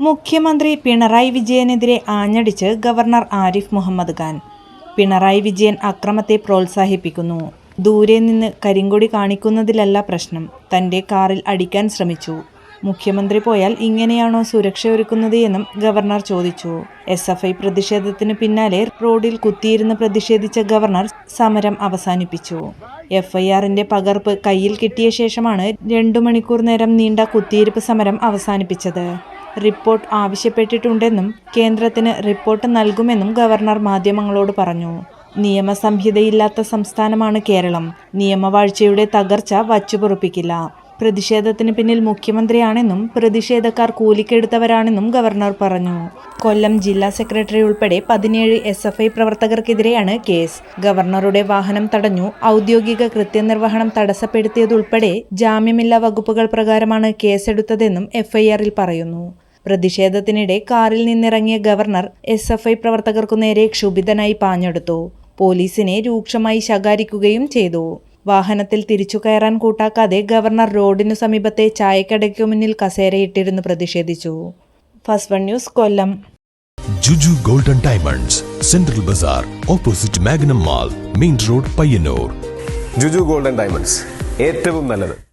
മുഖ്യമന്ത്രി പിണറായി വിജയനെതിരെ ആഞ്ഞടിച്ച് ഗവർണർ ആരിഫ് മുഹമ്മദ് ഖാൻ. പിണറായി വിജയൻ അക്രമത്തെ പ്രോത്സാഹിപ്പിക്കുന്നു. ദൂരെ നിന്ന് കരിങ്കൊടി കാണിക്കുന്നതിലല്ല പ്രശ്നം. തന്റെ കാറിൽ അടിക്കാൻ ശ്രമിച്ചു. മുഖ്യമന്ത്രി പോയാൽ ഇങ്ങനെയാണോ സുരക്ഷ ഒരുക്കുന്നത് എന്നും ഗവർണർ ചോദിച്ചു. എസ് എഫ് ഐ പ്രതിഷേധത്തിന് പിന്നാലെ റോഡിൽ കുത്തിയിരുന്ന് പ്രതിഷേധിച്ച ഗവർണർ സമരം അവസാനിപ്പിച്ചു. എഫ്ഐആറിന്റെ പകർപ്പ് കയ്യിൽ കിട്ടിയ ശേഷമാണ് രണ്ടു മണിക്കൂർ നേരം നീണ്ട കുത്തിയിരിപ്പ് സമരം അവസാനിപ്പിച്ചത്. റിപ്പോർട്ട് ആവശ്യപ്പെട്ടിട്ടുണ്ടെന്നും കേന്ദ്രത്തിന് റിപ്പോർട്ട് നൽകുമെന്നും ഗവർണർ മാധ്യമങ്ങളോട് പറഞ്ഞു. നിയമസംഹിതയില്ലാത്ത സംസ്ഥാനമാണ് കേരളം. നിയമവാഴ്ചയുടെ തകർച്ച വച്ചുപൊറുപ്പിക്കില്ല. പ്രതിഷേധത്തിന് പിന്നിൽ മുഖ്യമന്ത്രിയാണെന്നും പ്രതിഷേധക്കാർ കൂലിക്കെടുത്തവരാണെന്നും ഗവർണർ പറഞ്ഞു. കൊല്ലം ജില്ലാ സെക്രട്ടറി ഉൾപ്പെടെ പതിനേഴ് എസ് എഫ് ഐ പ്രവർത്തകർക്കെതിരെയാണ് കേസ്. ഗവർണറുടെ വാഹനം തടഞ്ഞു ഔദ്യോഗിക കൃത്യനിർവഹണം തടസ്സപ്പെടുത്തിയതുൾപ്പെടെ ജാമ്യമില്ലാ വകുപ്പുകൾ പ്രകാരമാണ് കേസെടുത്തതെന്നും എഫ്ഐആറിൽ പറയുന്നു. പ്രതിഷേധത്തിനിടെ കാറിൽ നിന്നിറങ്ങിയ ഗവർണർ എസ് എഫ് ഐ പ്രവർത്തകർക്കു നേരെ ക്ഷുഭിതനായി പാഞ്ഞെടുത്തു. പോലീസിനെ രൂക്ഷമായി ശകാരിക്കുകയും ചെയ്തു. വാഹനത്തിൽ തിരിച്ചു കയറാൻ കൂട്ടാക്കാതെ ഗവർണർ റോഡിനു സമീപത്തെ ചായക്കടയ്ക്കു മുന്നിൽ കസേരയിട്ടിരുന്ന് പ്രതിഷേധിച്ചു. First one news Kollam. Juju golden diamonds central Bazar opposite Magnum mall main road Payyanur. Juju golden diamonds ഏറ്റവും നല്ലത്.